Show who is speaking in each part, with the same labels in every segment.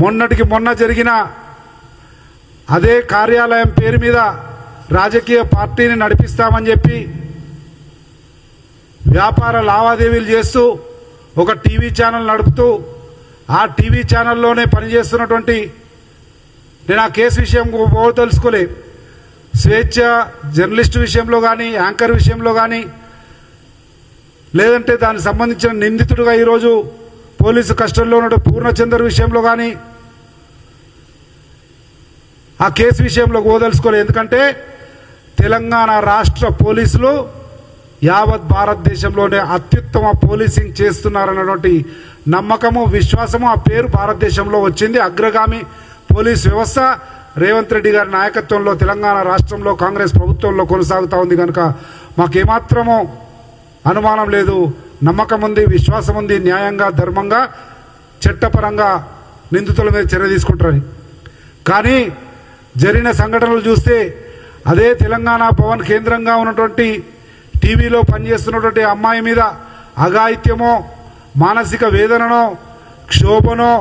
Speaker 1: మొన్నటికి మొన్న జరిగిన అదే కార్యాలయం పేరు మీద రాజకీయ పార్టీని నడిపిస్తామని చెప్పి వ్యాపార లావాదేవీలు చేస్తూ ఒక టీవీ ఛానల్ నడుపుతూ ఆ టీవీ ఛానల్లోనే పనిచేస్తున్నటువంటి నేను ఆ కేసు విషయం తెలుసుకోలే. స్వేచ్ఛ జర్నలిస్టు విషయంలో కానీ యాంకర్ విషయంలో కానీ లేదంటే దానికి సంబంధించిన నిందితుడుగా ఈరోజు పోలీసు కస్టడీలో ఉన్న పూర్ణచందర్ విషయంలో కానీ ఆ కేసు విషయంలో ఓదలుచుకోలేదు ఎందుకంటే తెలంగాణ రాష్ట్ర పోలీసులు యావత్ భారతదేశంలోనే అత్యుత్తమ పోలీసింగ్ చేస్తున్నారన్నటువంటి నమ్మకము విశ్వాసము ఆ పేరు భారతదేశంలో వచ్చింది. అగ్రగామి పోలీస్ వ్యవస్థ రేవంత్ రెడ్డి గారి నాయకత్వంలో తెలంగాణ రాష్ట్రంలో కాంగ్రెస్ ప్రభుత్వంలో కొనసాగుతూ ఉంది కనుక మాకేమాత్రమో అనుమానం లేదు. నమ్మకం ఉంది విశ్వాసం ఉంది న్యాయంగా ధర్మంగా చట్టపరంగా నిందితుల మీద చర్య తీసుకుంటారని. కానీ జరిగిన సంఘటనలు చూస్తే అదే తెలంగాణ పవన్ కేంద్రంగా ఉన్నటువంటి టీవీలో పనిచేస్తున్నటువంటి అమ్మాయి మీద అఘాయిత్యమో మానసిక వేదననో క్షోభనో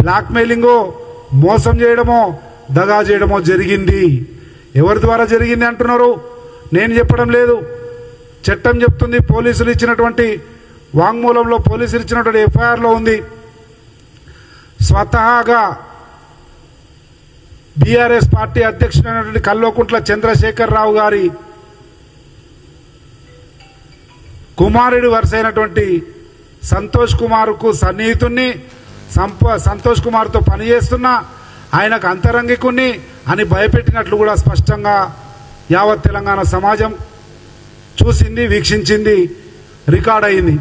Speaker 1: బ్లాక్మెయిలింగో మోసం చేయడమో దగా చేయడమో జరిగింది. ఎవరి ద్వారా జరిగింది అంటున్నారు? నేను చెప్పడం లేదు. చట్టం చెప్తుంది పోలీసులు ఇచ్చినటువంటి వాంగ్మూలంలో పోలీసులు ఇచ్చినటువంటి ఎఫ్ఐఆర్లో ఉంది. స్వతహాగా బీఆర్ఎస్ పార్టీ అధ్యక్షుడైనటువంటి కల్వకుంట్ల చంద్రశేఖర్ రావు గారి కుమారుడి వరుసైనటువంటి సంతోష్ కుమార్కు సన్నిహితుణ్ణి సంప సంతోష్ కుమార్తో పనిచేస్తున్న ఆయనకు అంతరంగికుణ్ణి అని భయపెట్టినట్లు కూడా స్పష్టంగా యావత్ తెలంగాణ సమాజం చూసింది వీక్షించింది రికార్డ్ అయింది.